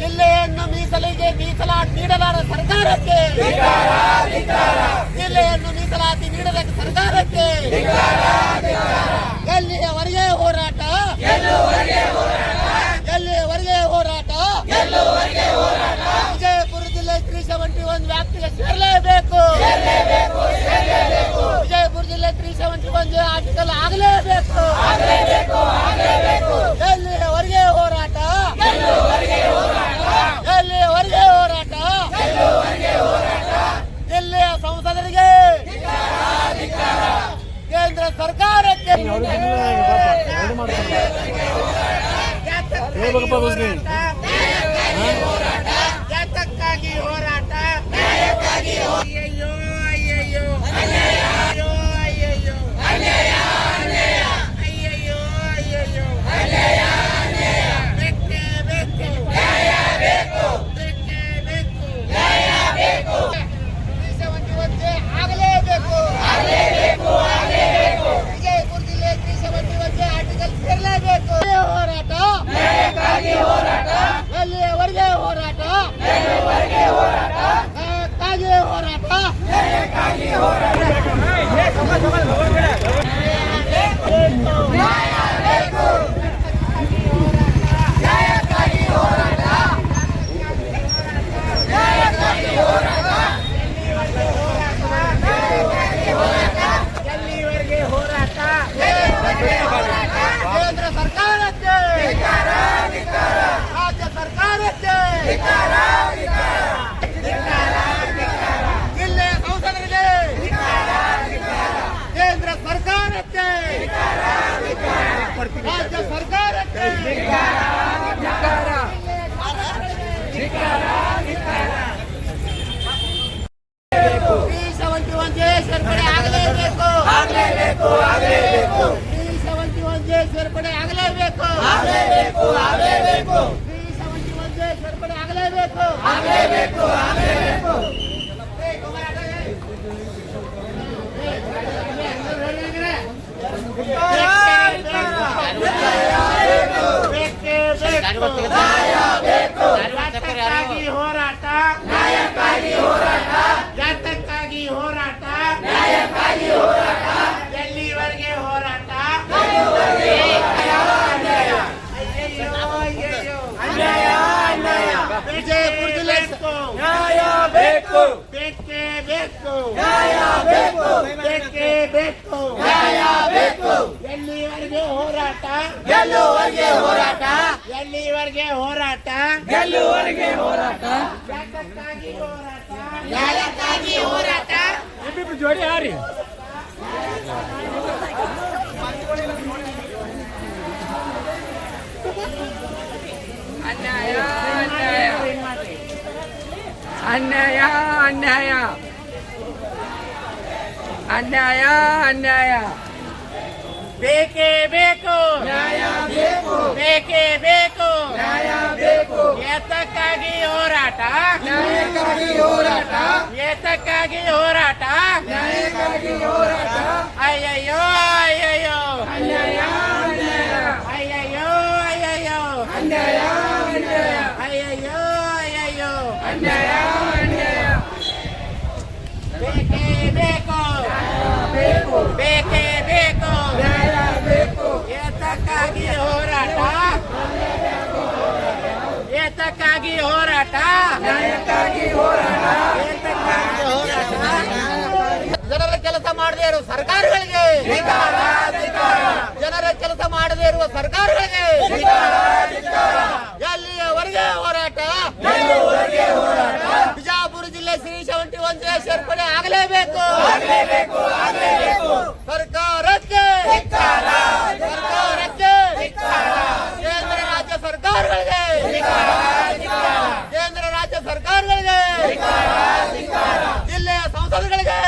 ಜಿಲ್ಲೆಯನ್ನು ಮೀಸಲಿಗೆ ಮೀಸಲಾತಿ ನೀಡಲಾರ ಸರ್ಕಾರಕ್ಕೆ. ಜಿಲ್ಲೆಯನ್ನು ಮೀಸಲಾತಿ ನೀಡಲಾರ ಸರ್ಕಾರಕ್ಕೆ. ಎಲ್ಲಿಯವರೆಗೆ ಹೋರಾಟ ಎಲ್ಲಿಯವರೆಗೆ ಹೋರಾಟ ವಿಜಯಪುರ ಜಿಲ್ಲೆ ತ್ರೀ ಸೆವೆಂಟಿ ಒನ್ ವ್ಯಾಪ್ತಿಗೆ ಸೇರಲೇಬೇಕು. ವಿಜಯಪುರ ಜಿಲ್ಲೆ ತ್ರೀ ಸೆವೆಂಟಿ ಒನ್ ಆರ್ಟಿಕಲ್ ಆಗಲೇಬೇಕು. ಎಲ್ಲಿವರೆಗೆ ಹೋರಾಟ. ಹೊರಗೆ ಹೋರಾಟ. ಜಿಲ್ಲೆಯ ಸಂಸದರಿಗೆ. ಕೇಂದ್ರ ಸರ್ಕಾರಕ್ಕೆ. ಹೇಳ್ಬೇಕಪ್ಪ ಬಸ್ಗೆ ಯಾತಕ್ಕಾಗಿ ಹೋರಾಟ ಅಯ್ಯಯ್ಯೋ ಅಯ್ಯಯ್ಯೋ ಅಯ್ಯಯ್ಯೋ ಅಯ್ಯಯ್ಯೋ ಅಯ್ಯಯ್ಯೋ ಅಯ್ಯಯ್ಯೋ ಬೇಕೇ ಬೇಕು ಬೇಕೇ ಬೇಕು ತ್ರಿಸೆವೆಂಟಿ ಆಗಲೇಬೇಕು ವಿಜಯಪುರ ಜಿಲ್ಲೆ ತ್ರಿಸೆವೆಂಟಿ ಒನ್ಗೆ ಆರ್ಟಿಕಲ್ ಸೇರಲೇಬೇಕು ಹೋರಾಟ ಎಲ್ಲಿಯವರೆಗೆ ಹೋರಾಟ ನ್ಯಾಯಕ್ಕಾಗಿ ಹೋರಾಟ ಎಲ್ಲಿವರೆಗೆ ಹೋರಾಟ ಕೇಂದ್ರ ಸರ್ಕಾರಕ್ಕೆ ರಾಜ್ಯ ಸರ್ಕಾರಕ್ಕೆ ಜಿಲ್ಲೆಯ ಸಂಸದರಿಗೆ ಕೇಂದ್ರ ಸರ್ಕಾರಕ್ಕೆ ರಾಜ್ಯ ಸರ್ಕಾರಕ್ಕೆ ತ್ರೀ ಸೆವೆಂಟಿ ಒನ್ ಜೆ ಸೇರ್ಪಡೆ ಆಗಲೇಬೇಕು ಆಗಲೇಬೇಕು ಆಗಲೇಬೇಕು ತ್ರೀ ಸೆವೆಂಟಿ ಒನ್ ಜೆ ಸೇರ್ಪಡೆ ಆಗಲೇಬೇಕು ಆಗಲೇಬೇಕು ಆಗಲೇಬೇಕು ತ್ರೀ ಸೆವೆಂಟಿ ಒನ್ ಜೆ ಸೇರ್ಪಡೆ ಆಗಲೇಬೇಕು ಆಗಲೇಬೇಕು ಆಗಲೇಬೇಕು ನ್ಯಾಯಕ್ಕಾಗಿ ಹೋರಾಟ. ನ್ಯಾಯಕ್ಕಾಗಿ ಹೋರಾಟ. ಜಾತಕ್ಕಾಗಿ ಹೋರಾಟ. ನ್ಯಾಯಕ್ಕಾಗಿ ಹೋರಾಟ. ಎಲ್ಲಿವರೆಗೆ ಹೋರಾಟ? ವಿಜಯಪುರ ಜಿಲ್ಲೆ ನ್ಯಾಯ ಬೇಕು. ಬೇಕೇ. ಬೇಕು ನ್ಯಾಯ ಬೇಕು ಬೇಕೇ. ಬೇಕು ನ್ಯಾಯ ಬೇಕು ಎಲ್ಲಿವರೆಗೆ ಹೋರಾಟ? ಗೆಲ್ಲುವರೆಗೆ ಹೋರಾಟ? ಎಲ್ಲಿವರೆಗೆ ಹೋರಾಟ? ಗೆಲ್ಲುವರೆಗೆ ಹೋರಾಟ? ಯಾಕಕ್ಕಾಗಿ ಹೋರಾಟ? ನ್ಯಾಯಕ್ಕಾಗಿ ಹೋರಾಟ ಇಬ್ಬಿಬ್ರು ಜೋಡಿ ಹಾರಿ. ಅನ್ಯಾಯ. ಅನ್ಯಾಯ ಅನ್ಯಾಯ. ಅನ್ಯಾಯ ಅನ್ಯಾಯ. ಬೇಕೇ ಬೇಕು. ನ್ಯಾಯ ಬೇಕು ಬೇಕೇ. ಬೇಕು ನ್ಯಾಯ ಬೇಕು ಏತಕ್ಕಾಗಿ ಹೋರಾಟ. ನ್ಯಾಯಕ್ಕಾಗಿ ಹೋರಾಟ. ಏತಕ್ಕಾಗಿ ಹೋರಾಟ ನ್ಯಾಯಕ್ಕಾಗಿ ಹೋರಾಟ ಅಯ್ಯಯ್ಯೋ ಅಯ್ಯಯ್ಯೋ. ಅನ್ಯಾಯ ಅನ್ಯಾಯ ಅಯ್ಯಯ್ಯೋ ಅಯ್ಯಯ್ಯೋ. ಅನ್ಯಾಯ ಅನ್ಯಾಯ ಅಯ್ಯಯ್ಯೋ ಅಯ್ಯಯ್ಯೋ. ಅನ್ಯಾಯ ನ್ಯಾಯಕ್ಕಾಗಿ ಹೋರಾಟ ಜನರ ಕೆಲಸ ಮಾಡದೇ ಇರುವ ಸರ್ಕಾರಗಳಿಗೆ. ಜನರ ಕೆಲಸ ಮಾಡದೇ ಇರುವ ಸರ್ಕಾರಗಳಿಗೆ. ಎಲ್ಲಿಯವರೆಗೆ ಹೋರಾಟ? ಬಿಜಾಪುರ ಜಿಲ್ಲೆ ಶ್ರೀ ಸೆವೆಂಟಿ ಒನ್ ಜೆ ಸೇರ್ಪಡೆ ಆಗಲೇಬೇಕು. ಸರ್ಕಾರಕ್ಕೆ ಕೇಂದ್ರ ರಾಜ್ಯ ಸರ್ಕಾರಗಳಿಗೆ ಕೇಂದ್ರ ರಾಜ್ಯ ಸರ್ಕಾರಗಳಿಗೆ ಜಿಲ್ಲೆಯ ಸಂಸದಗಳಿಗೆ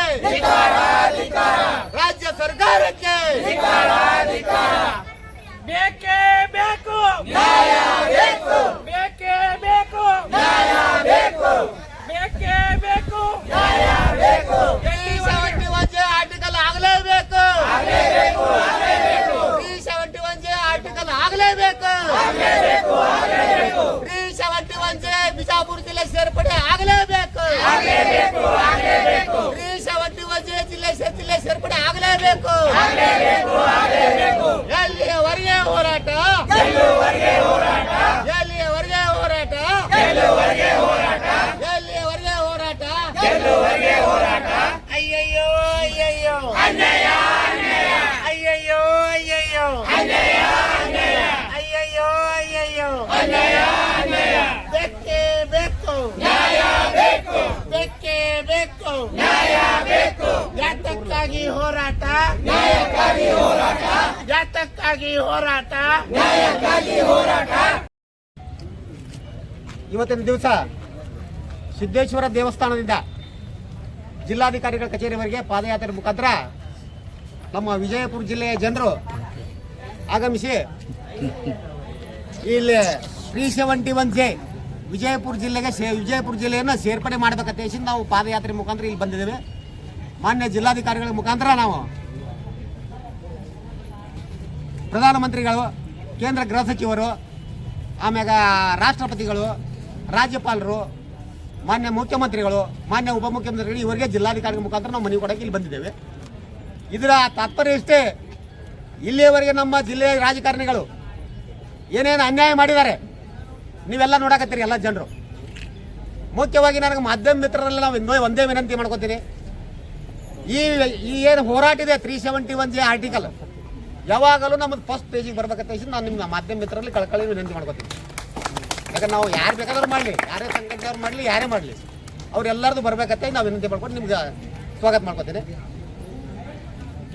ರಾಜ್ಯ ಸರ್ಕಾರಕ್ಕೆ ಬೇಕೇ ಬೇಕು ಬೇಕು ಬೇಕೇ ಬೇಕು ಬೇಕು ಬೇಕೇ ಬೇಕು three seventy one J article Bijapur ಜಿಲ್ಲೆ ಸೇರ್ಪಡೆ ಆಗಲೇಬೇಕು ತ್ರೀ ಸೆವೆಂಟಿ ಒನ್ ಜೆ ಜಿಲ್ಲೆ ಸೇ- ಜಿಲ್ಲೆ ಸೇರ್ಪಡೆ ಆಗಲೇಬೇಕು ಎಲ್ಲಿಯವರೆಗೆ ಹೋರಾಟ ಎಲ್ಲಿಯವರೆಗೆ ಹೋರಾಟ ಎಲ್ಲಿಯವರೆಗೆ ಹೋರಾಟ ಅಯ್ಯಯ್ಯೋ ಅಯ್ಯಯ್ಯೋ ಅಯ್ಯಯ್ಯೋ ಅಯ್ಯಯ್ಯೋ ಅಯ್ಯಯ್ಯೋ ಅಯ್ಯಯ್ಯೋ ಬೇಕೇ ಬೇಕು ಬೇಕೇ ಬೇಕು ಯಾತಕ್ಕಾಗಿ ಹೋರಾಟ ಯಾತಕ್ಕಾಗಿ ಹೋರಾಟ. ಇವತ್ತಿನ ದಿವಸ ಸಿದ್ದೇಶ್ವರ ದೇವಸ್ಥಾನದಿಂದ ಜಿಲ್ಲಾಧಿಕಾರಿಗಳ ಕಚೇರಿವರೆಗೆ ಪಾದಯಾತ್ರೆ ಮುಖಾಂತರ ನಮ್ಮ ವಿಜಯಪುರ ಜಿಲ್ಲೆಯ ಜನರು ಆಗಮಿಸಿ ಇಲ್ಲಿ three seventy one J Vijayapura ಜಿಲ್ಲೆಗೆ ಸೇ ವಿಜಯಪುರ ಜಿಲ್ಲೆಯನ್ನು ಸೇರ್ಪಡೆ ಮಾಡಬೇಕಂತ ಹೇಳಿ ನಾವು ಪಾದಯಾತ್ರೆ ಮುಖಾಂತರ ಇಲ್ಲಿ ಬಂದಿದ್ದೇವೆ. ಮಾನ್ಯ ಜಿಲ್ಲಾಧಿಕಾರಿಗಳ ಮುಖಾಂತರ ನಾವು ಪ್ರಧಾನಮಂತ್ರಿಗಳು, ಕೇಂದ್ರ ಗೃಹ ಸಚಿವರು, ಆಮ್ಯಾಗ ರಾಷ್ಟ್ರಪತಿಗಳು, ರಾಜ್ಯಪಾಲರು, ಮಾನ್ಯ ಮುಖ್ಯಮಂತ್ರಿಗಳು, ಮಾನ್ಯ ಉಪಮುಖ್ಯಮಂತ್ರಿಗಳು, ಇವರಿಗೆ ಜಿಲ್ಲಾಧಿಕಾರಿಗಳ ಮುಖಾಂತರ ನಾವು ಮನವಿ ಕೊಡೋಕೆ ಇಲ್ಲಿ ಬಂದಿದ್ದೇವೆ. ಇದರ ತಾತ್ಪರ್ಯ ಇಷ್ಟೇ, ಇಲ್ಲಿಯವರೆಗೆ ನಮ್ಮ ಜಿಲ್ಲೆಯ ರಾಜಕಾರಣಿಗಳು ಏನೇನು ಅನ್ಯಾಯ ಮಾಡಿದ್ದಾರೆ, ನೀವೆಲ್ಲ ನೋಡಕತ್ತೀರಿ ಎಲ್ಲ ಜನರು. ಮುಖ್ಯವಾಗಿ ನನಗೆ ಮಾಧ್ಯಮ ಮಿತ್ರರಲ್ಲಿ ನಾವು ಒಂದೇ ವಿನಂತಿ ಮಾಡ್ಕೋತೀನಿ. ಈ ಈ ಏನು ಹೋರಾಟ ಇದೆ three seventy one J article ಯಾವಾಗಲೂ ನಮ್ಮದು ಫಸ್ಟ್ ಪೇಜಿಗೆ ಬರ್ಬೇಕಂತ ಹೇಳಿ ನಾನು ನಿಮ್ಮ ಮಾಧ್ಯಮ ಮಿತ್ರರಲ್ಲಿ ಕಳ್ಕಳಿ ವಿನಂತಿ ಮಾಡ್ಕೋತೀನಿ. ಯಾಕಂದ್ರೆ ನಾವು ಯಾರು ಬೇಕಾದ್ರೂ ಮಾಡಲಿ, ಯಾರೇ ಸಂಘಟನೆಯವ್ರು ಮಾಡಲಿ, ಯಾರೇ ಮಾಡಲಿ ಅವರೆಲ್ಲರದು ಬರ್ಬೇಕಂತ ನಾವು ವಿನಂತಿ ಮಾಡ್ಕೊಂಡು ನಿಮ್ಗೆ ಸ್ವಾಗತ ಮಾಡ್ಕೋತೀನಿ.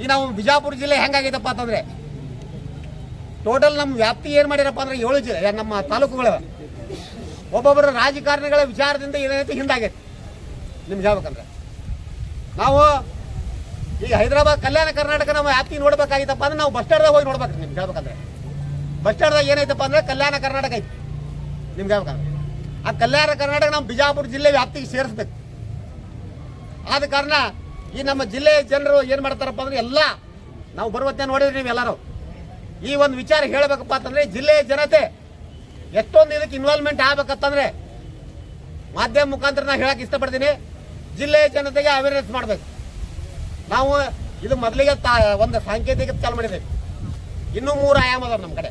ಈ ನಾವು ಬಿಜಾಪುರ ಜಿಲ್ಲೆ ಹೆಂಗಾಗೈತಪ್ಪ ಅಂತಂದ್ರೆ ಟೋಟಲ್ ನಮ್ಮ ವ್ಯಾಪ್ತಿ ಏನು ಮಾಡಿರಪ್ಪ ಅಂದ್ರೆ ಏಳು ಜಿಲ್ಲೆ ನಮ್ಮ ತಾಲೂಕುಗಳು ಒಬ್ಬೊಬ್ಬರ ರಾಜಕಾರಣಿಗಳ ವಿಚಾರದಿಂದ ಏನೈತೆ ಹಿಂದಾಗೈತೆ. ನಿಮ್ಗೆ ಹೇಳ್ಬೇಕಂದ್ರೆ. ನಾವು ಈಗ ಹೈದರಾಬಾದ್ ಕಲ್ಯಾಣ ಕರ್ನಾಟಕ ನಮ್ಮ ವ್ಯಾಪ್ತಿ ನೋಡ್ಬೇಕಾಗಿತ್ತಪ್ಪ ಅಂದ್ರೆ ನಾವು ಬಸ್ ಸ್ಟ್ಯಾಂಡ್ದಾಗ ಹೋಗಿ ನೋಡ್ಬೇಕು ನಿಮ್ಗೆ ಹೇಳ್ಬೇಕಂದ್ರೆ. ಬಸ್ ಸ್ಟ್ಯಾಂಡ್ದಾಗ ಏನೈತಪ್ಪ ಅಂದ್ರೆ ಕಲ್ಯಾಣ ಕರ್ನಾಟಕ ಐತಿ. ನಿಮ್ಗೆ ಹೇಳ್ಬೇಕಂದ್ರೆ. ಆ ಕಲ್ಯಾಣ ಕರ್ನಾಟಕ ನಮ್ಮ ಬಿಜಾಪುರ ಜಿಲ್ಲೆ ವ್ಯಾಪ್ತಿಗೆ ಸೇರಿಸ್ಬೇಕು. ಆದ ಕಾರಣ ಈ ನಮ್ಮ ಜಿಲ್ಲೆಯ ಜನರು ಏನು ಮಾಡ್ತಾರಪ್ಪ ಅಂದ್ರೆ ಎಲ್ಲ ನಾವು ಬರುವತ್ತೆ ನೋಡಿದ್ರಿ ನೀವು ಎಲ್ಲರೂ. ಈ ಒಂದು ವಿಚಾರ ಹೇಳಬೇಕಪ್ಪ ಅಂತಂದ್ರೆ ಜಿಲ್ಲೆಯ ಜನತೆ ಎಷ್ಟೊಂದು ಇದಕ್ಕೆ ಇನ್ವಾಲ್ವ್ಮೆಂಟ್ ಆಗ್ಬೇಕಂತಂದ್ರೆ ಮಾಧ್ಯಮ ಮುಖಾಂತರ ನಾನು ಹೇಳಕ್ಕೆ ಇಷ್ಟಪಡ್ತೀನಿ. ಜಿಲ್ಲೆಯ ಜನತೆಗೆ ಅವೇರ್ನೆಸ್ ಮಾಡಬೇಕು. ನಾವು ಇದು ಮೊದಲಿಗೆ ತಾ ಒಂದು ಸಾಂಕೇತಿಕ ಚಾಲು ಮಾಡಿದ್ದೇವೆ. ಇನ್ನೂ ಮೂರು ಆಯಾಮ ಅದಾವೆ ನಮ್ಮ ಕಡೆ.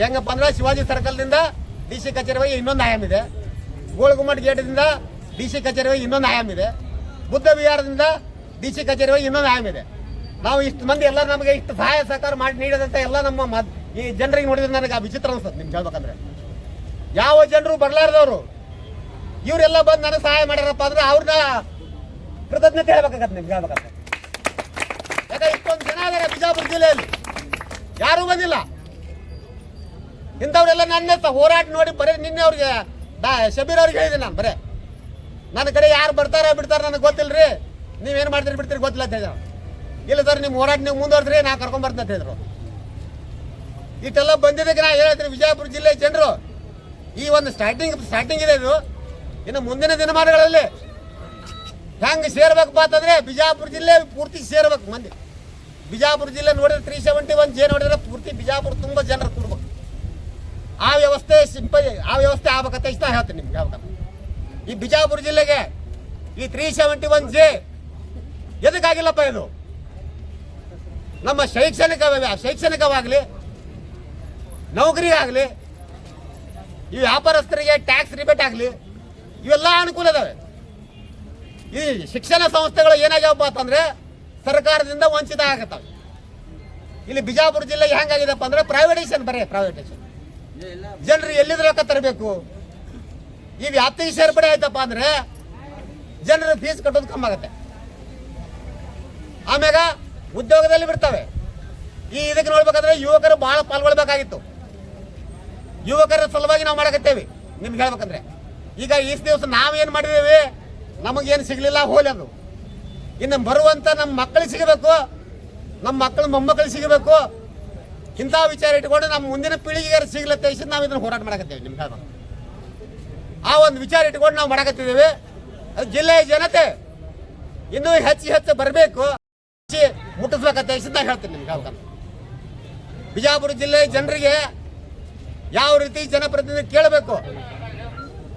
ಹೆಂಗಪ್ಪ ಅಂದ್ರೆ ಶಿವಾಜಿ ಸರ್ಕಲ್ದಿಂದ ಡಿ ಸಿ ಕಚೇರಿವರೆಗೆ ಇನ್ನೊಂದು ಆಯಾಮ ಇದೆ. ಗೋಳಗುಮ್ಮಟ್ ಗೇಟ್ದಿಂದ ಡಿ ಸಿ ಕಚೇರಿವರೆಗೆ ಇನ್ನೊಂದು ಆಯಾಮ ಇದೆ. ಬುದ್ಧ ವಿಹಾರದಿಂದ ಡಿ ಸಿ ಕಚೇರಿವರೆಗೆ ಇನ್ನೊಂದು ಆಯಾಮ ಇದೆ. ನಾವು ಇಷ್ಟು ಮಂದಿ ಎಲ್ಲ ನಮಗೆ ಇಷ್ಟು ಸಹಾಯ ಸಹಕಾರ ಮಾಡಿ ನೀಡದಂತ ಎಲ್ಲ ನಮ್ಮ ಈ ಜನರಿಗೆ ನೋಡಿದ್ರೆ ನನಗೆ ಆ ವಿಚಿತ್ರ ಅನ್ಸುತ್ತೆ ನಿಮ್ಗೆ ಹೇಳ್ಬೇಕಂದ್ರೆ. ಯಾವ ಜನರು ಬರ್ಲಾರ್ದವ್ರು, ಇವರೆಲ್ಲ ಬಂದು ನನಗೆ ಸಹಾಯ ಮಾಡ್ಯಾರಪ್ಪ ಅಂದ್ರೆ ಅವ್ರನ್ನ ಕೃತಜ್ಞತೆ ಹೇಳ್ಬೇಕಾಗತ್ತೆ ನಿಮ್ಗೆ ಹೇಳ್ಬೇಕಂದ್ರೆ. ಯಾಕಂದ್ರೆ ಇಷ್ಟೊಂದು ಜನ ಇದಾರೆ ಬಿಜಾಪುರ ಜಿಲ್ಲೆಯಲ್ಲಿ? ಯಾರೂ ಬಂದಿಲ್ಲ. ಇಂಥವ್ರೆಲ್ಲ ನನ್ನ ಹೋರಾಟ ನೋಡಿ ಬರೀ ನಿನ್ನೆ ಅವ್ರಿಗೆ ಶಬೀರ್ ಅವ್ರಿಗೆ ಹೇಳಿದೆ ನಾನು, ಬರೇ. ನನ್ನ ಕಡೆ ಯಾರು ಬರ್ತಾರೆ ಬಿಡ್ತಾರೆ ನನಗೆ ಗೊತ್ತಿಲ್ಲ ರೀ ನೀವೇನು ಮಾಡ್ತೀರಿ ಬಿಡ್ತೀರಿ ಗೊತ್ತಿಲ್ಲ ಅಂತ ಹೇಳಿದ್ರು. ಇಲ್ಲ ಸರ್, ನಿಮ್ಮ ಹೋರಾಟ ನೀವು ಮುಂದುವರೆದ್ರಿ, ನಾ ಕರ್ಕೊಂಡ್ ಬರ್ತೀನಿ ಅಂತ ಹೇಳಿದ್ರು. ಇಷ್ಟೆಲ್ಲ ಬಂದಿದ್ದಕ್ಕೆ ನಾ ಹೇಳ್ತೀನಿ ವಿಜಯಪುರ ಜಿಲ್ಲೆ ಜನರು. ಈ ಒಂದು ಸ್ಟಾರ್ಟಿಂಗ್ ಸ್ಟಾರ್ಟಿಂಗ್ ಇದೆ ಇದು. ಇನ್ನು ಮುಂದಿನ ದಿನಮಾನಗಳಲ್ಲಿ ಹೆಂಗೆ ಸೇರ್ಬೇಕಪ್ಪ ಅಂತಂದ್ರೆ ಬಿಜಾಪುರ ಜಿಲ್ಲೆ ಪೂರ್ತಿ ಸೇರ್ಬೇಕು ಮಂದಿ. ಬಿಜಾಪುರ ಜಿಲ್ಲೆ ನೋಡಿದ್ರೆ ತ್ರೀ ಸೆವೆಂಟಿ ಒನ್ ಜೆ ನೋಡಿದ್ರೆ ಪೂರ್ತಿ ಬಿಜಾಪುರ ತುಂಬ ಜನರು ಕೊಡ್ಬೇಕು. ಆ ವ್ಯವಸ್ಥೆ ಸಿಂಪಲ್, ಆ ವ್ಯವಸ್ಥೆ ಆಗ್ಬೇಕಂತ ಇಷ್ಟ ಹೇಳ್ತೀನಿ ನಿಮ್ಗೆ ಯಾವಾಗ. ಈ ಬಿಜಾಪುರ ಜಿಲ್ಲೆಗೆ ಈ ತ್ರೀ ಸೆವೆಂಟಿ ಒನ್ ಜೆ ಎದಕ್ಕಾಗಿಲ್ಲಪ್ಪ ಇದು? ನಮ್ಮ ಶೈಕ್ಷಣಿಕ ಶೈಕ್ಷಣಿಕವಾಗಲಿ ಆಗಲಿ ಈ ವ್ಯಾಪಾರಸ್ಥರಿಗೆ ಟ್ಯಾಕ್ಸ್ ರಿಬೇಟ್ ಆಗಲಿ, ಇವೆಲ್ಲ ಅನುಕೂಲ ಇದಾವೆ. ಈ ಶಿಕ್ಷಣ ಸಂಸ್ಥೆಗಳು ಏನಾಗ್ಯಾವಪ್ಪ ಅಂತಂದ್ರೆ ಸರ್ಕಾರದಿಂದ ವಂಚಿತ ಆಗತ್ತವೆ. ಇಲ್ಲಿ ಬಿಜಾಪುರ ಜಿಲ್ಲೆ ಹೆಂಗಾಗಿದೆಪ್ಪ ಅಂದ್ರೆ ಪ್ರೈವೇಟೈಸೇಷನ್ ಬರೀ ಪ್ರೈವೇಟೇಷನ್ ಜನರು ಎಲ್ಲಿಂದ ರೊಕ್ಕ ತರಬೇಕು. ಈ ವ್ಯಾಪ್ತಿಗೆ ಸೇರ್ಪಡೆ ಆಯ್ತಪ್ಪ ಅಂದ್ರೆ ಜನರು ಫೀಸ್ ಕಟ್ಟೋದು ಕಮ್ಮಿ ಆಗುತ್ತೆ. ಆಮ್ಯಾಗ ಉದ್ಯೋಗದಲ್ಲಿ ಬಿಡ್ತವೆ. ಈ ಇದಕ್ಕೆ ನೋಡ್ಬೇಕಂದ್ರೆ ಯುವಕರು ಬಹಳ ಪಾಲ್ಗೊಳ್ಬೇಕಾಗಿತ್ತು. ಯುವಕರ ಸಲುವಾಗಿ ನಾವು ಮಾಡಕತ್ತೇವೆ. ನಿಮ್ಗೆ ಹೇಳ್ಬೇಕಂದ್ರೆ. ಈಗ ಈ ದಿವಸ ನಾವೇನು ಮಾಡಿದೇವೆ? ನಮಗೇನು ಸಿಗಲಿಲ್ಲ, ಹೋಲಿ ಅದು. ಇನ್ನು ಬರುವಂತ ನಮ್ಮ ಮಕ್ಕಳು ಸಿಗಬೇಕು, ನಮ್ಮ ಮಕ್ಕಳ ಮೊಮ್ಮಕ್ಕಳು ಸಿಗಬೇಕು. ಇಂಥ ವಿಚಾರ ಇಟ್ಕೊಂಡು ನಮ್ಮ ಮುಂದಿನ ಪೀಳಿಗೆಗೆ ಸಿಗ್ಲತ್ತೆ ನಾವು ಇದನ್ನು ಹೋರಾಟ ಮಾಡಕತ್ತೇವೆ ನಿಮ್ಗೆ ಆ ಒಂದು ವಿಚಾರ ಇಟ್ಕೊಂಡು ನಾವು ಮಾಡಕತ್ತಿದ್ದೇವೆ. ಅದು ಜಿಲ್ಲೆಯ ಜನತೆ ಇನ್ನೂ ಹೆಚ್ಚು ಹೆಚ್ಚು ಬರಬೇಕು. ಮುಟ್ಟಿಸ್ಬೇಕಂತ ಇಷ್ಟು ನಾನು ಹೇಳ್ತೀನಿ ನಿಮ್ಗೆ ಹೇಳ್ತಾನೆ ಬಿಜಾಪುರ ಜಿಲ್ಲೆಯ ಜನರಿಗೆ ಯಾವ ರೀತಿ ಜನಪ್ರತಿನಿಧಿ ಕೇಳಬೇಕು?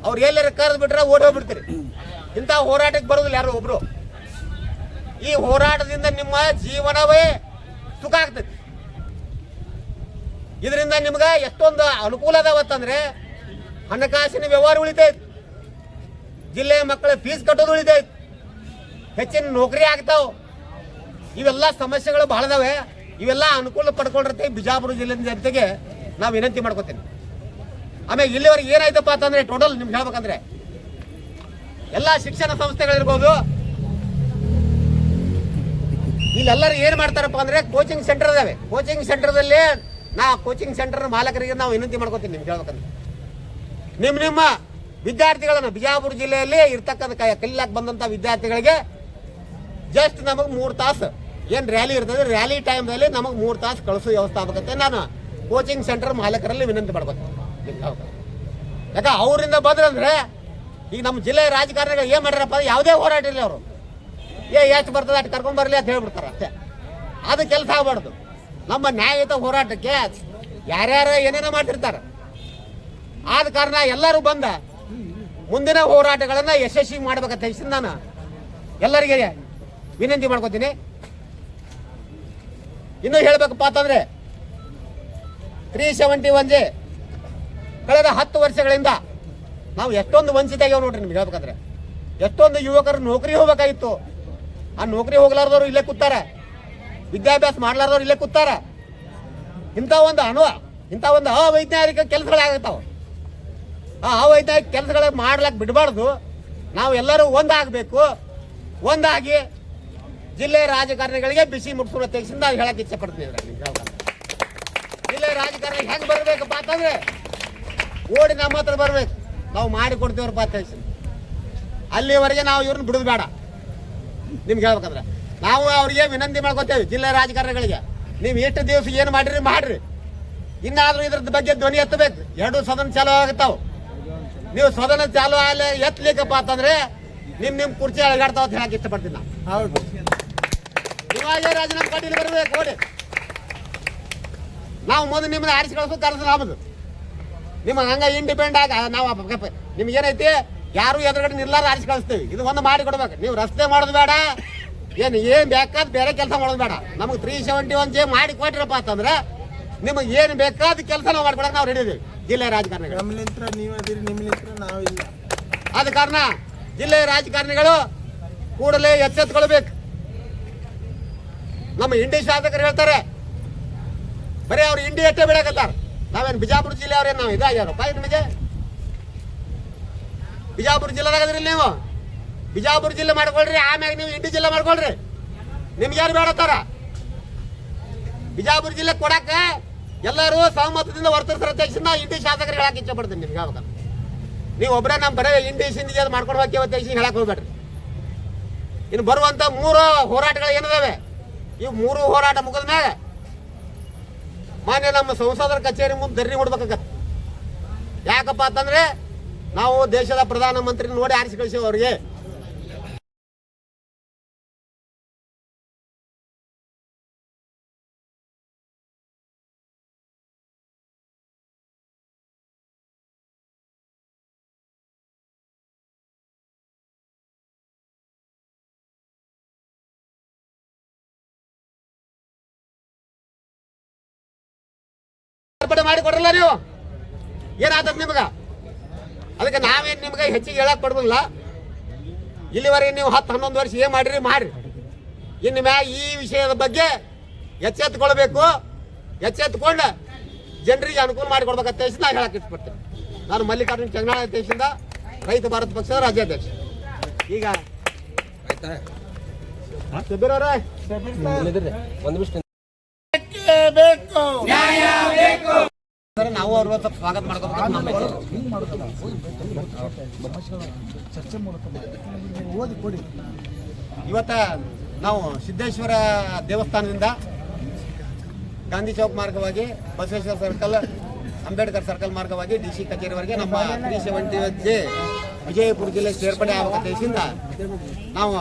ಅವ್ರು ಎಲ್ಲರ ಕರೆದು ಬಿಟ್ರೆ ಓಡೋಗ್ಬಿಡ್ತೀರಿ ಇಂಥ ಹೋರಾಟಕ್ಕೆ ಬರೋದಿಲ್ಲ ಯಾರು ಒಬ್ರು. ಈ ಹೋರಾಟದಿಂದ ನಿಮ್ಮ ಜೀವನವೇ ಸುಖ ಆಗ್ತೈತಿ ಇದರಿಂದ ನಿಮ್ಗೆ ಎಷ್ಟೊಂದು ಅನುಕೂಲ ಅದಾವತ್ತಂದ್ರೆ ಹಣಕಾಸಿನ ವ್ಯವಹಾರ ಉಳಿತೈತಿ. ಜಿಲ್ಲೆಯ ಮಕ್ಕಳ ಫೀಸ್ ಕಟ್ಟೋದು ಉಳಿತೈತಿ. ಹೆಚ್ಚಿನ ನೌಕರಿ ಆಗ್ತಾವ. ಇವೆಲ್ಲ ಸಮಸ್ಯೆಗಳು ಬಹಳ ಅದಾವೆ ಇವೆಲ್ಲ ಅನುಕೂಲ ಪಡ್ಕೊಂಡಿರ್ತೀವಿ ಬಿಜಾಪುರ ಜಿಲ್ಲೆ ಜನತೆಗೆ. ನಾವು ವಿನಂತಿ ಮಾಡ್ಕೋತೀನಿ. ಆಮೇಲೆ ಇಲ್ಲಿವರೆಗೆ ಏನಾಯ್ತಪ್ಪ ಅಂತಂದ್ರೆ ಟೋಟಲ್ ನಿಮ್ಗೆ ಹೇಳ್ಬೇಕಂದ್ರೆ ಎಲ್ಲ ಶಿಕ್ಷಣ ಸಂಸ್ಥೆಗಳಿರ್ಬೋದು ಇಲ್ಲೆಲ್ಲರೂ ಏನು ಮಾಡ್ತಾರಪ್ಪ ಅಂದ್ರೆ ಕೋಚಿಂಗ್ ಸೆಂಟರ್ ಇದಾವೆ. ಕೋಚಿಂಗ್ ಸೆಂಟರ್ದಲ್ಲಿ ನಾ ಕೋಚಿಂಗ್ ಸೆಂಟರ್ ಮಾಲಕರಿಗೆ ನಾವು ವಿನಂತಿ ಮಾಡ್ಕೋತೀನಿ ನಿಮ್ಗೆ ಹೇಳ್ಬೇಕಂದ್ರೆ. ನಿಮ್ಮ ನಿಮ್ಮ ವಿದ್ಯಾರ್ಥಿಗಳನ್ನ ಬಿಜಾಪುರ ಜಿಲ್ಲೆಯಲ್ಲಿ ಇರ್ತಕ್ಕಂಥ ಕ- ಕಲಿಲಾಕ್ ಬಂದಂಥ ವಿದ್ಯಾರ್ಥಿಗಳಿಗೆ ಜಸ್ಟ್ ನಮಗೆ ಮೂರು ತಾಸು ಏನು ರ್ಯಾಲಿ ಇರ್ತದೆ ರ್ಯಾಲಿ ಟೈಮ್ದಲ್ಲಿ ನಮಗೆ ಮೂರು ತಾಸು ಕಳಿಸೋ ವ್ಯವಸ್ಥೆ ಆಗ್ಬೇಕಂತೆ ನಾನು ಕೋಚಿಂಗ್ ಸೆಂಟರ್ ಮಾಲಕರಲ್ಲಿ ವಿನಂತಿ ಮಾಡ್ಬೇಕು ಯಾಕೆ, ಅವರಿಂದ ಬಂದ್ರಂದ್ರೆ ಈಗ ನಮ್ಮ ಜಿಲ್ಲೆಯ ರಾಜಕಾರಣಿಗಳು ಏನು ಮಾಡ್ಯಾರಪ್ಪ ಯಾವುದೇ ಹೋರಾಟ ಇಲ್ಲ ಅವರು. ಏ, ಎಷ್ಟು ಬರ್ತದೆ ಅಷ್ಟು ಕರ್ಕೊಂಡ್ ಬರಲಿ ಅಂತ ಹೇಳ್ಬಿಡ್ತಾರೆ ಅಷ್ಟೇ. ಅದು ಕೆಲಸ ಆಗ್ಬಾರ್ದು. ನಮ್ಮ ನ್ಯಾಯಯುತ ಹೋರಾಟಕ್ಕೆ ಯಾರ್ಯಾರು ಏನೇನೋ ಮಾಡಿರ್ತಾರೆ ಆದ ಕಾರಣ ಎಲ್ಲರೂ ಬಂದ ಮುಂದಿನ ಹೋರಾಟಗಳನ್ನ ಯಶಸ್ವಿ ಮಾಡ್ಬೇಕಂತ ಹೇಳಿ ನಾನು. ಎಲ್ಲರಿಗೆ ವಿನಂತಿ ಮಾಡ್ಕೋತೀನಿ. ಇನ್ನು ಹೇಳ್ಬೇಕಪ್ಪ ಅಂತಂದ್ರೆ ತ್ರೀ ಸೆವೆಂಟಿ ಒನ್ ಜೆ ಕಳೆದ ಹತ್ತು ವರ್ಷಗಳಿಂದ ನಾವು ಎಷ್ಟೊಂದು ವಂಚಿತ ನೋಡ್ರಿ ನಿಮ್ಗೆ ಹೇಳ್ಬೇಕಂದ್ರೆ. ಎಷ್ಟೊಂದು ಯುವಕರು ನೌಕರಿ ಹೋಗ್ಬೇಕಾಗಿತ್ತು. ಆ ನೌಕರಿ ಹೋಗ್ಲಾರ್ದವ್ರು ಇಲ್ಲೇ ಕೂತಾರೆ. ವಿದ್ಯಾಭ್ಯಾಸ ಮಾಡ್ಲಾರ್ದವ್ರು ಇಲ್ಲೇ ಕೂತಾರ. ಇಂಥ ಒಂದು ಅನು ಇಂಥ ಒಂದು ಅವೈಜ್ಞಾನಿಕ ಕೆಲಸಗಳಾಗತ್ತಾವ. ಆ ಅವೈಜ್ಞಾನಿಕ ಕೆಲಸಗಳ ಮಾಡ್ಲಕ್ಕೆ ಬಿಡಬಾರ್ದು. ನಾವು ಎಲ್ಲರೂ ಒಂದಾಗಬೇಕು. ಒಂದಾಗಿ ಜಿಲ್ಲೆ ರಾಜಕಾರಣಿಗಳಿಗೆ ಬಿಸಿ ಮುಟ್ಸುವ ತೆಗೆಸಿಂದ ನಾವು ಹೇಳಕ್ಕೆ ಇಚ್ಛೆ ಪಡ್ತೀನಿ ಜಿಲ್ಲೆ ರಾಜಕಾರಣ ಹೆಂಗೆ ಬರಬೇಕಪ್ಪ ಅಂತಂದ್ರೆ, ಓಡಿ ನಮ್ಮ ಹತ್ರ ಬರ್ಬೇಕು. ನಾವು ಮಾಡಿ ಕೊಡ್ತೀವ್ರಪ್ಪ ಅಂತ ಅಲ್ಲಿವರೆಗೆ ನಾವು ಇವ್ರನ್ನ ಬಿಡೋದು ಬೇಡ. ನಿಮ್ಗೆ ಹೇಳ್ಬೇಕಂದ್ರೆ. ನಾವು ಅವರಿಗೆ ವಿನಂತಿ ಮಾಡ್ಕೊತೇವೆ ಜಿಲ್ಲೆ ರಾಜಕಾರಣಿಗಳಿಗೆ. ನೀವು ಎಷ್ಟು ದಿವಸ ಏನು ಮಾಡಿರಿ ಮಾಡ್ರಿ. ಇನ್ನಾದ್ರೂ ಇದ್ರದ್ದು ಬಗ್ಗೆ ಧ್ವನಿ ಎತ್ತಬೇಕು. ಎರಡು ಸದನ ಚಾಲೂ ಆಗುತ್ತಾವೆ. ನೀವು ಸದನ ಚಾಲೂ ಆಗಲಿ ಎತ್ತಲಿಕ್ಕಪ್ಪ ಅಂತಂದ್ರೆ ನಿಮ್ ನಿಮ್ ಕುರ್ಚಿ ಅಳಗಾಡ್ತಾವ ಅಂತ ಹೇಳಕ್ ಇಷ್ಟಪಡ್ತೀನಿ ನಾನು. ಹೌದು. ಇವಾಗ ರಾಜೀನಾಮೆ ಪಾಟೀಲ್ ಬರ್ಬೇಕು ನೋಡಿ. ನಾವು ಮೊದಲು ನಿಮ್ಮನ್ನ ಆರಿಸಿ ಕಳಿಸೋದು ಕರೆಸ ನಮ್ಮದು ನಿಮ್ಮ ಹಂಗ ಇಂಡಿಪೆಂಡ್ ಆಗ ನಾವು ನಿಮ್ಗೆ ಏನೈತಿ? ಯಾರು ಎದುರುಗಡೆ ನಿಲ್ಲಾರ ಆರಿಸಿ ಕಳಿಸ್ತೀವಿ. ಇದು ಒಂದು ಮಾಡಿ ಕೊಡ್ಬೇಕು. ನೀವು ರಸ್ತೆ ಮಾಡೋದು ಬೇಡ. ಏನು ಏನ್ ಬೇಕಾದ ಬೇರೆ ಕೆಲಸ ಮಾಡೋದು ಬೇಡ. ನಮಗೆ ತ್ರೀ ಸೆವೆಂಟಿ ಒನ್ ಜೆ ಮಾಡಿ ಕೊಟ್ರಪ್ಪ ಅಂತಂದ್ರೆ ನಿಮಗೆ ಏನು ಬೇಕಾದ ಕೆಲಸ ನಾವು ಮಾಡ್ಕೊಡಕ್ಕೆ ನಾವು ರೆಡಿ ಇದೀವಿ. ಜಿಲ್ಲೆ ರಾಜಕಾರಣಿಗಳು. ನೀವು ಅದಿರಿ ನಿಮ್ಲಿಂತ್ರ ನಾವಿಲ್ಲ ಆದ ಕಾರಣ ಜಿಲ್ಲೆ ರಾಜಕಾರಣಿಗಳು ಕೂಡಲೇ ಎಚ್ಚೆತ್ಕೊಳ್ಬೇಕು. ನಮ್ಮ ಇಂಡಿ ಶಾಸಕರು ಹೇಳ್ತಾರೆ ಬರೀ ಅವ್ರು ಇಂಡಿ ಅಷ್ಟೇ ಬಿಡಕತ್ತಾರ. ನಾವೇನು ಬಿಜಾಪುರ ಜಿಲ್ಲೆ ಅವ್ರೇನು ನಾವು ಇದಾಗ್ಯಾರಪ್ಪ ಇದು ನಿಮಗೆ? ಬಿಜಾಪುರ ಜಿಲ್ಲೆದಾಗದ್ರಿ ನೀವು? ಬಿಜಾಪುರ ಜಿಲ್ಲೆ ಮಾಡ್ಕೊಳ್ರಿ, ಆಮ್ಯಾಗ ನೀವು ಇಂಡಿ ಜಿಲ್ಲೆ ಮಾಡ್ಕೊಳ್ರಿ. ನಿಮ್ಗೆ ಯಾರು ಬೇಡತ್ತಾರ ಬಿಜಾಪುರ ಜಿಲ್ಲೆ ಕೊಡಾಕ ಎಲ್ಲರೂ ಸಹಮತದಿಂದ ವರ್ತಿಸ್ತಾರ ಅಧ್ಯಕ್ಷ ನಾವು ಇಂಡಿ ಶಾಸಕರಿಗೆ ಹೇಳಕ್ಕೆ ಇಚ್ಛೆ ಪಡ್ತೀನಿ ನಿಮ್ಗೆ ಯಾವಾಗ ನೀವು ಒಬ್ಬರೇ ನಮ್ಮ ಬರೇ ಇಂಡಿ ಸಿಂಧಿಗೆ ಅದು ಮಾಡ್ಕೊಂಡು ಹೋಗಿ ಇವತ್ತು ಹೇಳಕ್ಕೆ ಹೋಗ್ಬೇಡ್ರಿ. ಇನ್ನು ಬರುವಂತ ಮೂರು ಹೋರಾಟಗಳು ಏನಿದಾವೆ? ಇವು ಮೂರು ಹೋರಾಟ ಮುಗಿದ ಮ್ಯಾಗ ಮಾನ್ಯ ನಮ್ಮ ಸಂಸದರ ಕಚೇರಿ ಮುಂದೆ ಧರಣಿ ಕೊಡ್ಬೇಕಾಗತ್ತೆ ಯಾಕಪ್ಪ ಅಂತಂದ್ರೆ ನಾವು ದೇಶದ ಪ್ರಧಾನಮಂತ್ರಿ ನೋಡಿ ಆರಿಸಿ ಕಳಿಸಿವಿ ಅವ್ರಿಗೆ. ಮಾರ್ಪಾಡು ಮಾಡಿ ಕೊಡಲ್ಲ ನೀವು? ಏನಾದ್ರು ನಿಮ್ಗ? ಅದಕ್ಕೆ ನಾವೇನು ನಿಮ್ಗೆ ಹೆಚ್ಚಿಗೆ ಹೇಳಕ್ ಕೊಡ್ಬಲ್ಲ ಇಲ್ಲಿವರೆಗೆ ನೀವು ಹತ್ತು ಹನ್ನೊಂದು ವರ್ಷ ಏನ್ ಮಾಡಿರಿ ಮಾಡ್ರಿ. ಇನ್ನು ಮ್ಯಾಗ ಈ ವಿಷಯದ ಬಗ್ಗೆ ಎಚ್ಚೆತ್ತುಕೊಳ್ಬೇಕು ಎಚ್ಚೆತ್ತುಕೊಂಡು ಜನರಿಗೆ ಅನುಕೂಲ ಮಾಡಿಕೊಡ್ಬೇಕಂತ ನಾನು ಹೇಳಕ್ ಇಷ್ಟಪಡ್ತೇನೆ. ನಾನು ಮಲ್ಲಿಕಾರ್ಜುನ ಚಂಗನಾಳ ದೇಶದಿಂದ ರೈತ ಭಾರತ ಪಕ್ಷದ ರಾಜ್ಯಾಧ್ಯಕ್ಷ. ಈಗ ಒಂದು ಅವ್ರೆ ಬೇಕು ನ್ಯಾಯ ಬೇಕು. ಸರ್, ನಾವು ಅವ್ರ ಸ್ವಾಗತ ಮಾಡ್ಕೋಬೇಕು ನಮ್ಮ ಇವತ್ತ ನಾವು ಸಿದ್ದೇಶ್ವರ ದೇವಸ್ಥಾನದಿಂದ ಗಾಂಧಿ ಚೌಕ್ ಮಾರ್ಗವಾಗಿ ಬಸವೇಶ್ವರ ಸರ್ಕಲ್ ಅಂಬೇಡ್ಕರ್ ಸರ್ಕಲ್ ಮಾರ್ಗವಾಗಿ ಡಿ ಸಿ ಕಚೇರಿವರೆಗೆ ನಮ್ಮ ತ್ರೀ ಸೆವೆಂಟಿ ಜೆ ವಿಜಯಪುರ ಜಿಲ್ಲೆ ಸೇರ್ಪಡೆ ಆಗುವ ದೇಶದಿಂದ ನಾವು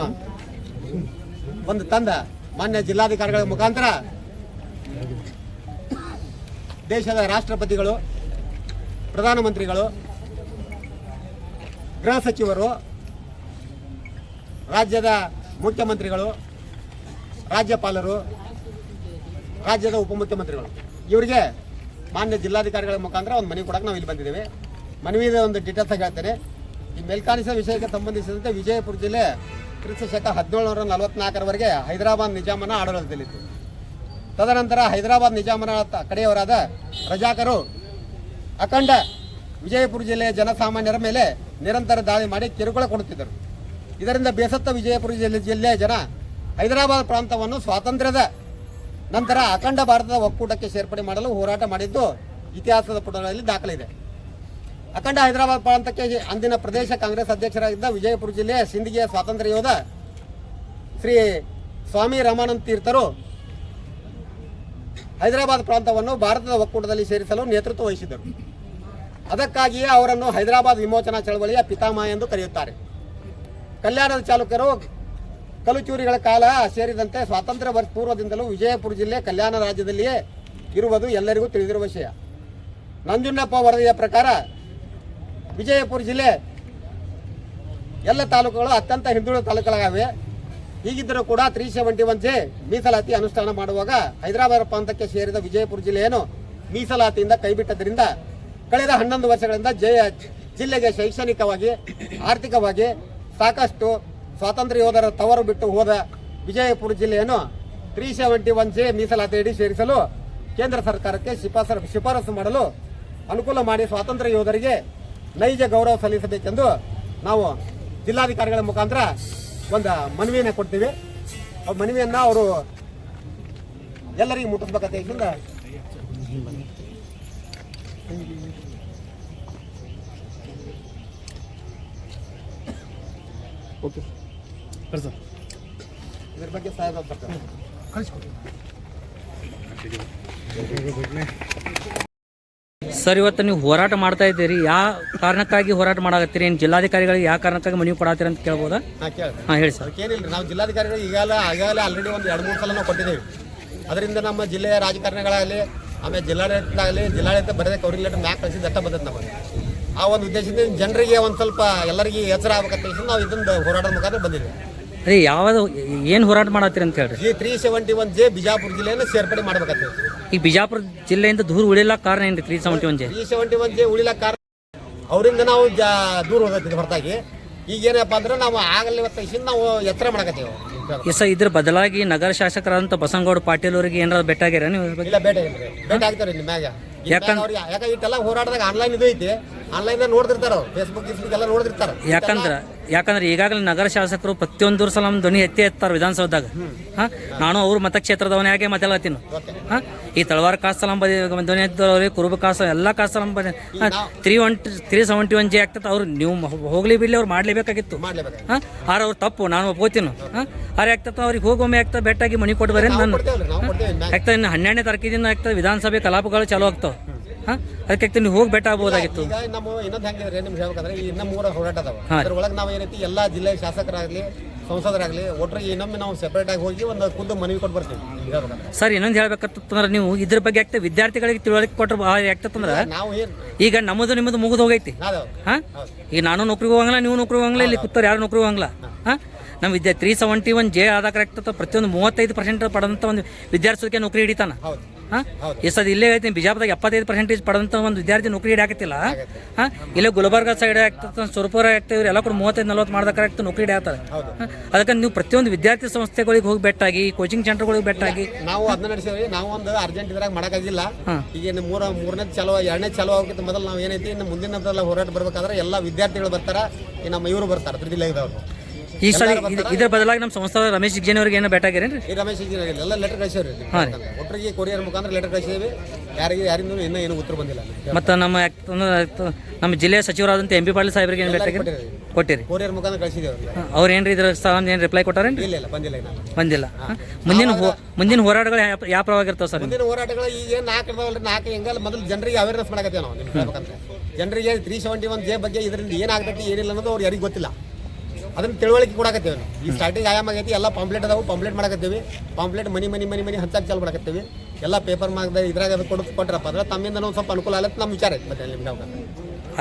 ಒಂದು ತಂದ ಮಾನ್ಯ ಜಿಲ್ಲಾಧಿಕಾರಿಗಳ ಮುಖಾಂತರ ದೇಶದ ರಾಷ್ಟ್ರಪತಿಗಳು, ಪ್ರಧಾನಮಂತ್ರಿಗಳು, ಗೃಹ ಸಚಿವರು, ರಾಜ್ಯದ ಮುಖ್ಯಮಂತ್ರಿಗಳು, ರಾಜ್ಯಪಾಲರು, ರಾಜ್ಯದ ಉಪಮುಖ್ಯಮಂತ್ರಿಗಳು. ಇವರಿಗೆ ಮಾನ್ಯ ಜಿಲ್ಲಾಧಿಕಾರಿಗಳ ಮುಖಾಂತರ ಒಂದು ಮನವಿ ಕೊಡೋಕೆ ನಾವು ಇಲ್ಲಿ ಬಂದಿದ್ದೇವೆ. ಮನವಿದ ಒಂದು ಡೀಟೇಲ್ಸ್ ಹೇಳ್ತೇನೆ. ಈ ಮೇಲ್ಕಾಣಿಸಿದ ವಿಷಯಕ್ಕೆ ಸಂಬಂಧಿಸಿದಂತೆ ವಿಜಯಪುರ ಜಿಲ್ಲೆ ಕ್ರಿಸ್ತ ಶಕ ಹದಿನೇಳುನೂರ ನಲವತ್ನಾಲ್ಕರವರೆಗೆ ಹೈದರಾಬಾದ್ ನಿಜಾಮನ ಆಡಳಿತದಲ್ಲಿತ್ತು. ತದನಂತರ ಹೈದರಾಬಾದ್ ನಿಜಾಮರ ಕಡೆಯವರಾದ ರಜಾಕರು ಅಖಂಡ ವಿಜಯಪುರ ಜಿಲ್ಲೆಯ ಜನಸಾಮಾನ್ಯರ ಮೇಲೆ ನಿರಂತರ ದಾಳಿ ಮಾಡಿ ಕಿರುಕುಳ ಕೊಡುತ್ತಿದ್ದರು. ಇದರಿಂದ ಬೇಸತ್ತ ವಿಜಯಪುರ ಜಿಲ್ಲೆ ಜಿಲ್ಲೆಯ ಜನ ಹೈದರಾಬಾದ್ ಪ್ರಾಂತವನ್ನು ಸ್ವಾತಂತ್ರ್ಯದ ನಂತರ ಅಖಂಡ ಭಾರತದ ಒಕ್ಕೂಟಕ್ಕೆ ಸೇರ್ಪಡೆ ಮಾಡಲು ಹೋರಾಟ ಮಾಡಿದ್ದು ಇತಿಹಾಸದ ಪುಟಗಳಲ್ಲಿ ದಾಖಲಿದೆ. ಅಖಂಡ ಹೈದರಾಬಾದ್ ಪ್ರಾಂತಕ್ಕೆ ಅಂದಿನ ಪ್ರದೇಶ ಕಾಂಗ್ರೆಸ್ ಅಧ್ಯಕ್ಷರಾಗಿದ್ದ ವಿಜಯಪುರ ಜಿಲ್ಲೆಯ ಸಿಂದಗಿಯ ಸ್ವಾತಂತ್ರ್ಯ ಯೋಧ ಶ್ರೀ ಸ್ವಾಮಿ ರಾಮಾನಂದ ತೀರ್ಥರು ಹೈದರಾಬಾದ್ ಪ್ರಾಂತವನ್ನು ಭಾರತದ ಒಕ್ಕೂಟದಲ್ಲಿ ಸೇರಿಸಲು ನೇತೃತ್ವ ವಹಿಸಿದರು ಅದಕ್ಕಾಗಿಯೇ ಅವರನ್ನು ಹೈದರಾಬಾದ್ ವಿಮೋಚನಾ ಚಳವಳಿಯ ಪಿತಾಮಹ ಎಂದು ಕರೆಯುತ್ತಾರೆ. ಕಲ್ಯಾಣದ ಚಾಲುಕ್ಯರು ಕಲುಚೂರಿಗಳ ಕಾಲ ಸೇರಿದಂತೆ ಸ್ವಾತಂತ್ರ್ಯ ವರ್ಷ ಪೂರ್ವದಿಂದಲೂ ವಿಜಯಪುರ ಜಿಲ್ಲೆ ಕಲ್ಯಾಣ ರಾಜ್ಯದಲ್ಲಿಯೇ ಇರುವುದು ಎಲ್ಲರಿಗೂ ತಿಳಿದಿರುವ ವಿಷಯ. ನಂಜುಂಡಪ್ಪ ವರದಿಯ ಪ್ರಕಾರ ವಿಜಯಪುರ ಜಿಲ್ಲೆ ಎಲ್ಲ ತಾಲೂಕುಗಳು ಅತ್ಯಂತ ಹಿಂದುಳಿದ ತಾಲೂಕುಗಳಾಗಿವೆ. ಹೀಗಿದ್ದರೂ ಕೂಡ ತ್ರೀ ಸೆವೆಂಟಿ ಒನ್ ಜೆ ಮೀಸಲಾತಿ ಅನುಷ್ಠಾನ ಮಾಡುವಾಗ ಹೈದರಾಬಾದ್ ಪ್ರಾಂತಕ್ಕೆ ಸೇರಿದ ವಿಜಯಪುರ ಜಿಲ್ಲೆಯನ್ನು ಮೀಸಲಾತಿಯಿಂದ ಕೈಬಿಟ್ಟದ್ರಿಂದ ಕಳೆದ ಹನ್ನೊಂದು ವರ್ಷಗಳಿಂದ ಜಯ ಜಿಲ್ಲೆಗೆ ಶೈಕ್ಷಣಿಕವಾಗಿ, ಆರ್ಥಿಕವಾಗಿ ಸಾಕಷ್ಟು ಸ್ವಾತಂತ್ರ್ಯ ಯೋಧರ ತವರು ಬಿಟ್ಟು ಹೋದ ವಿಜಯಪುರ ಜಿಲ್ಲೆಯನ್ನು ತ್ರೀ ಸೆವೆಂಟಿ ಒನ್ ಜೆ ಮೀಸಲಾತಿಯಡಿ ಸೇರಿಸಲು ಕೇಂದ್ರ ಸರ್ಕಾರಕ್ಕೆ ಶಿಫಾರಸು ಶಿಫಾರಸು ಮಾಡಲು ಅನುಕೂಲ ಮಾಡಿ ಸ್ವಾತಂತ್ರ್ಯ ಯೋಧರಿಗೆ ನೈಜ ಗೌರವ ಸಲ್ಲಿಸಬೇಕೆಂದು ನಾವು ಜಿಲ್ಲಾಧಿಕಾರಿಗಳ ಮುಖಾಂತರ ಒಂದು ಮನವಿಯನ್ನು ಕೊಡ್ತೀವಿ. ಆ ಮನವಿಯನ್ನು ಅವರು ಎಲ್ಲರಿಗೂ ಮುಟ್ಟಿಸ್ಬೇಕಂತ ಇದರಿಂದ ಓಕೆ ಇದ್ರ ಬಗ್ಗೆ ಸಾಹೇಬ್ ಬರ್ತಾರೆ. ಸರ್ ಇವತ್ತು ನೀವು ಹೋರಾಟ ಮಾಡ್ತಾ ಇದ್ದೀರಿ. ಯಾವ ಕಾರಣಕ್ಕಾಗಿ ಹೋರಾಟ ಮಾಡಾಕತ್ತೀರಿ? ಏನು ಜಿಲ್ಲಾಧಿಕಾರಿಗಳಿಗೆ ಯಾವ ಕಾರಣಕ್ಕಾಗಿ ಮನವಿ ಕೊಡತ್ತೀರಿ ಅಂತ ಕೇಳ್ಬೋದಾ? ಹಾಂ ಕೇಳಿ ಹಾಂ ಹೇಳಿ ಸರ್. ಅದಕ್ಕೇನಿಲ್ಲ ನಾವು ಜಿಲ್ಲಾಧಿಕಾರಿಗಳು ಈಗಾಗಲೇ ಈಗಾಗಲೇ ಆಲ್ರೆಡಿ ಒಂದು ಎರಡು ಮೂರು ಸಲ ನಾವು ಕೊಟ್ಟಿದ್ದೇವೆ. ಅದರಿಂದ ನಮ್ಮ ಜಿಲ್ಲೆಯ ರಾಜಕಾರಣಿಗಳಾಗಲಿ ಆಮೇಲೆ ಜಿಲ್ಲಾಡಳಿತಾಗಲಿ ಜಿಲ್ಲಾಡಳಿತ ಬರದೇ ಕೌರಿ ಲೆಟರ್ ಮ್ಯಾಕ್ ಕಳಿಸಿ ದಟ್ಟ ಬಂದದ್ದು ನಮಗೆ. ಆ ಒಂದು ಉದ್ದೇಶದಿಂದ ಜನರಿಗೆ ಒಂದು ಸ್ವಲ್ಪ ಎಲ್ಲರಿಗೆ ಎಚ್ಚರ ಆಗ್ಬೇಕಂತ ನಾವು ಇದೊಂದು ಹೋರಾಟದ ಮುಖಾಂತರ ಬಂದಿದ್ದೇವೆ. ಅದೇ ಯಾವ್ದು ಏನು ಹೋರಾಟ ಮಾಡತ್ತೀರಿ ಅಂತ ಹೇಳ್ರಿ? G three seventy one J Bijapur ಜಿಲ್ಲೆಯನ್ನು ಸೇರ್ಪಡೆ ಮಾಡಬೇಕಂತೆ. ಈ ಬಿಜಾಪುರ ಜಿಲ್ಲೆಯಿಂದ ದೂರ ಉಳಿಲ್ಲ ಕಾರಣ ಏನು ರೀ three seventy one J? Three seventy one J ಉಳಿಲಕ್ಕ ಕಾರಣ ಅವರಿಂದ ನಾವು ಜಾ ದೂರ ಹೋಗತ್ತಿದ್ದೆ ಹೊರತಾಗಿ. ಈಗ ಏನಪ್ಪ ಅಂದ್ರೆ ನಾವು ಆಗಲಿ ಇವತ್ತು ನಾವು ಎತ್ತರ ಮಾಡಕತ್ತೀವಿ. ಎಸ್ ಸ ಇದ್ರ ಬದಲಾಗಿ ನಗರ ಶಾಸಕರಾದಂಥ ಬಸನಗೌಡ ಪಾಟೀಲ್ ಅವರಿಗೆ ಏನಾದ್ರು ಭೇಟಿಯಾಗ್ಯಾರ ನೀವು ಇದ್ರ ಬಗ್ಗೆ? ಇಲ್ಲ ಬೇಟ ಇಲ್ರಿ ಬೇಟ ಆಗ್ತಾರೆ ನಿಮ್ಮ ಮ್ಯಾಗ. ಯಾಕಂದ್- ಅವ್ರಿಗೆ ಯಾಕೆ ಇಟ್ಟೆಲ್ಲ ಹೋರಾಟದಾಗ ಆನ್ಲೈನ್ ಇದು ಐತಿ. ಆನ್ಲೈನ್ ನೋಡ್ತಿರ್ತಾರ ಅವ್ರು. ಫೇಸ್ಬುಕ್ ಗಿಸ್ಬುಕ್ ಎಲ್ಲ ನೋಡ್ತಿರ್ತಾರ ಯಾಕಂದ್ರೆ ಯಾಕಂದ್ರೆ ಈಗಾಗಲೇ ನಗರ ಶಾಸಕರು ಪ್ರತಿಯೊಂದು ಸಲ ನಮ್ಮ ಧ್ವನಿ ಎತ್ತಿ ಎತ್ತಾರೆ ವಿಧಾನಸೌಧದಾಗ. ಹಾಂ? ನಾನು ಅವ್ರ ಮತಕ್ಷೇತ್ರದವನೇ ಯಾಕೆ ಮಾತಾಡತ್ತೀನಿ ಹಾಂ? ಈ ತಳವಾರ ಕಾಸ್ತಲಂ ಬದಿ ಧ್ವನಿ ಎತ್ತವ್ರಿ ಕುರುಬ ಕಾಸ ಎಲ್ಲ ಕಾಸ್ತಲಂ ಬದಿ three one three seventy one J ಆಗ್ತದೆ. ಅವ್ರು ನೀವು ಹೋಗ್ಲಿ ಬಿಡ್ಲಿ ಅವ್ರು ಮಾಡಲೇಬೇಕಾಗಿತ್ತು. ಮಾಡ್ಲೇಬೇಕು ಹಾಂ? ಆರ ಅವ್ರು ತಪ್ಪು ನಾನು ಒಪ್ಕೋತೀನಿ. ಹಾಂ? ಆರು ಆಗ್ತದೆ ಅವ್ರಿಗೆ ಹೋಗೊಮ್ಮೆ ಆಗ್ತದೆ ಬೆಟ್ಟಾಗಿ ಮನಿ ಕೊಟ್ಟು ಬರೇನು ನಾನು. ಆಗ್ತದೆ ಇನ್ನು ಹನ್ನೆರಡನೇ ತಾರೀಕಿನ ಆಗ್ತದೆ ವಿಧಾನಸಭೆ ಕಲಾಪಗಳು ಚಾಲೂ ಆಗ್ತಾವೆ. ಹಾಂ? ಅದಕ್ಕೆ ನೀವು ಹೋಗಿ ಬೆಟ್ಟ ಆಗ್ಬೋದಾಗಿತ್ತು. ಈಗ ನಮ್ಮ ಇನ್ನೊಂದು ಹೆಂಗಿದ್ರೆ ನಿಮ್ಗೆ ಹೇಳ್ಬೇಕಂದ್ರೆ ಈ ಇನ್ನ ಮೂರ ಹೋರಾಟ ಅದಾವ. ಹಾಂ. ಅದ್ರೊಳಗೆ ನಾವು ಏನೈತಿ ಎಲ್ಲ ಜಿಲ್ಲೆ ಶಾಸಕರಾಗಲಿ ಸಂಸದರಾಗಲಿ ಒಟ್ಟರಿಗೆ ಇನ್ನೊಮ್ಮೆ ನಾವು ಸೆಪರೇಟ್ ಆಗಿ ಹೋಗಿ ಒಂದು ಖುದ್ದು ಮನವಿ ಕೊಟ್ಟು ಬರ್ತೀವಿ. ನಿಮ್ಗೆ ಹೇಳ್ಬೇಕಂದ್ರೆ. ಸರ್ ಇನ್ನೊಂದು ಹೇಳ್ಬೇಕಂತಂದ್ರೆ ನೀವು ಇದ್ರ ಬಗ್ಗೆ ಆಗ್ತದೆ ವಿದ್ಯಾರ್ಥಿಗಳಿಗೆ ತಿಳುವಳಿಕೆ ಕೊಟ್ಟರೆ ಆಗ್ತದಂದ್ರೆ ನಾವು ಏನು ಈಗ ನಮ್ಮದು ನಿಮ್ಮದು ಮುಗಿದು ಹೋಗೈತಿ. ಹಾಂ? ಈಗ ನಾನು ನೌಕರಿಗೆ ಹೋಗಂಗಿಲ್ಲ ನೀವು ನೌಕರಿ ಹೋಗಂಗಿಲ್ಲ ಇಲ್ಲಿ ಕೂತಾರೆ ಯಾರು ನೌಕರಿ ಹೋಗಂಗಿಲ್ಲ. ಹಾಂ. ನಮ್ಮ ವಿದ್ಯಾ ತ್ರೀ ಸೆವೆಂಟಿ ಒನ್ ಜೆ ಆದ ಕರೆಕ್ಟ್ ಪ್ರತಿಯೊಂದು ಮೂವತ್ತೈದು ಪರ್ಸೆಂಟ್ ಪಡೆದಂಥ ಒಂದು ವಿದ್ಯಾರ್ಥಿಗೆ ನೌಕರಿ ಹಿಡಿತಾನ. ಹೌದು. ಹಾಂ? ಈ ಸದ್ ಇಲ್ಲೇ ಹೇಳ್ತೀನಿ ಬಿಜಾಪುರದಾಗ ಎಪ್ಪತ್ತೈದು ಪರ್ಸೆಂಟೇಜ್ ಪಡೆದಂಥ ಒಂದು ವಿದ್ಯಾರ್ಥಿ ನೌಕರಿ ಹಿಡಿಯಾಕತ್ತಿಲ್ಲ ಹಾಂ? ಇಲ್ಲೇ ಗುಲ್ಬರ್ಗ ಸೈಡ್ ಆಗ್ತದೆ ಸುರಪುರ ಆಗ್ತದೆ ಎಲ್ಲ ಕೂಡ ಮೂವತ್ತೈದು ನಲ್ವತ್ತು ಮಾಡ್ದ ಕರೆಕ್ಟ್ ನೌಕರಿ ಹಿಡಿಯಾತಾರೆ ಅದಕ್ಕೆ ನೀವು ಪ್ರತಿಯೊಂದು ವಿದ್ಯಾರ್ಥಿ ಸಂಸ್ಥೆಗಳಿಗೆ ಹೋಗಿ ಬೆಟ್ಟಾಗಿ ಕೋಚಿಂಗ್ ಸೆಂಟರ್ಗಳಿಗೆ ಬೆಟ್ಟಾಗಿ ನಾವು ಅದನ್ನ ನಡೆಸೇವಿ ನಾವು ಒಂದು ಅರ್ಜೆಂಟ್ ಇದ್ರಾಗ ಮಾಡಕ್ಕಾಗಿಲ್ಲ. ಈಗ ಮೂರ ಮೂರನೇ ಚಲೋ ಎರಡನೇ ಚಲೋ ಆಗೋಕ್ಕಿಂತ ಮೊದಲು ನಾವು ಏನೈತಿ ಇನ್ನು ಮುಂದಿನ ಹೋರಾಟ ಬರ್ಬೇಕಾದ್ರೆ ಎಲ್ಲ ವಿದ್ಯಾರ್ಥಿಗಳು ಬರ್ತಾರ ನಮ್ಮ ಇವರು ಬರ್ತಾರೆ ತ್ರಿಜಿಲ್ಲೆದವರು ಈ ಸಲ ಇದ್- ಇದ್ರ ಬದಲಾಗಿ ನಮ್ಮ ಸಂಸ್ಥಾದ ರಮೇಶ್ ಜಿಗ್ಜೇನ್ ಅವ್ರಿಗೆ ಏನೋ ಬೆಟ್ಟಾಗ್ಯಾರೇನ್ರಿ ಈ ರಮೇಶ್ ಇಂಜಿನಿಯರ್ ಎಲ್ಲ ಲೆಟರ್ ಕಳಿಸೇವ್ರಿ ಹಾಂ ರೀ. ಒಟ್ಟರಿಗೆ ಕೊರಿಯರ್ ಮುಖಾಂತರ ಲೆಟರ್ ಕಳಿಸಿದೇವಿ ಯಾರಿಗೆ ಯಾರಿಂದ ಇನ್ನೂ ಏನು ಉತ್ತರ ಬಂದಿಲ್ಲ. ಮತ್ತು ನಮ್ಮ ಯಾಕ್- ಅಂದ್ರೆ ನಮ್ಮ ಜಿಲ್ಲೆಯ ಸಚಿವರಾದಂಥ ಎಂ ಪಿ ಪಾಟೀಲ್ ಸಾಹೇಬ್ರಿಗೆ ಏನು ಬೆಟ್ಟಾಗಿ ಕೊಟ್ಟಿರಿ. ಕೊರಿಯರ್ ಮುಖಾಂತರ ಕಳಿಸಿದೇವ್ರಿ ಅವ್ರು ಏನ್ರಿ ಇದ್ರ ಸ್ಥಾನ ಏನು ರಿಪ್ಲೈ ಕೊಟ್ಟಾರೇನ್ರಿ? ಇಲ್ಲ ಇಲ್ಲ ಬಂದಿಲ್ಲ ಬಂದಿಲ್ಲ. ಹಾಂ. ಮುಂದಿನ ಹೋ- ಮುಂದಿನ ಹೋರಾಟಗಳು ಯಾವ ಯಾವ ಪರವಾಗಿರ್ತಾವೆ ಸರ್ ಮುಂದಿನ ಹೋರಾಟಗಳು ಈಗ ಏನು ನಾಲ್ಕು ಇದಾವಲ್ರಿ ನಾಲ್ಕು ಹೆಂಗಲ್ಲ ಮೊದಲು ಜನರಿಗೆ ಅವೇರ್ನೆಸ್ ಮಾಡಕತ್ತೇವೆ ನಾವು ನಿಮ್ಗೆ ಜನರಿಗೆ ತ್ರೀ ಸೆವೆಂಟಿ ಒನ್ ಜೆ ಬಗ್ಗೆ ಇದರಿಂದ ಏನಾಗ್ತೈತಿ ಏನಿಲ್ಲ ಅನ್ನೋದು ಅವ್ರು ಯಾರಿಗೂ ಗೊತ್ತಿಲ್ಲ. ಅದನ್ನ ತಿಳುವಳಿಕೆ ಕೊಡಕತ್ತೇವೆ ನಾವು ಈ ಸ್ಟಾರ್ಟಿಂಗ್ ಆಯಾಮ ಆಗೈತಿ ಎಲ್ಲ ಪಾಂಪ್ಲೆಟ್ ಅದಾವು ಪಾಂಪ್ಲೆಟ್ ಮಾಡಕತ್ತೇವೆ. ಪಾಂಪ್ಲೆಟ್ ಮನಿ ಮನಿ ಮನಿ ಮನಿ ಹಂಚಕ್ಕೆ ಚಾಲು ಮಾಡಕತ್ತೇವೆ. ಎಲ್ಲ ಪೇಪರ್ ಮಾರ್ಕ್ದ ಇದ್ರಾಗ ಅದು ಕೊಡ್ ಕೊಟ್ರಪ್ಪ ಅಂದ್ರೆ ತಮ್ಮಿಂದ ನಾವು ಸ್ವಲ್ಪ ಅನುಕೂಲ ಆಗತ್ತೆ ನಮ್ಮ ವಿಚಾರ ಐತೆ ಮತ್ತೆ ನಿಮ್ಗೆ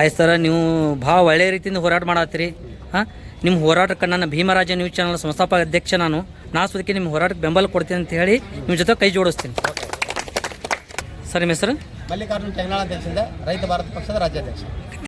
ಆಯ್ತು ಸರ್ ನೀವು ಭಾಳ ಒಳ್ಳೆಯ ರೀತಿಯಿಂದ ಹೋರಾಟ ಮಾಡತ್ತೀರಿ. ಹಾಂ? ನಿಮ್ಮ ಹೋರಾಟಕ್ಕೆ ನನ್ನ ಭೀಮರಾಜ ನ್ಯೂಸ್ ಚಾನಲ್ ಸಂಸ್ಥಾಪಕ ಅಧ್ಯಕ್ಷ ನಾನು. ನಾ ಸುದಕ್ಕೆ ನಿಮ್ಮ ಹೋರಾಟಕ್ಕೆ ಬೆಂಬಲ ಕೊಡ್ತೀನಿ ಅಂತ ಹೇಳಿ ನಿಮ್ಮ ಜೊತೆ ಕೈ ಜೋಡಿಸ್ತೀನಿ. ಸರ್ ನಿಮ್ಮ ಹೆಸರು? ಮಲ್ಲಿಕಾರ್ಜುನ ಚಂಗನಾಳ ಅಧ್ಯಕ್ಷದಿಂದ ರೈತ ಭಾರತ ಪಕ್ಷದ ರಾಜ್ಯಾಧ್ಯಕ್ಷ.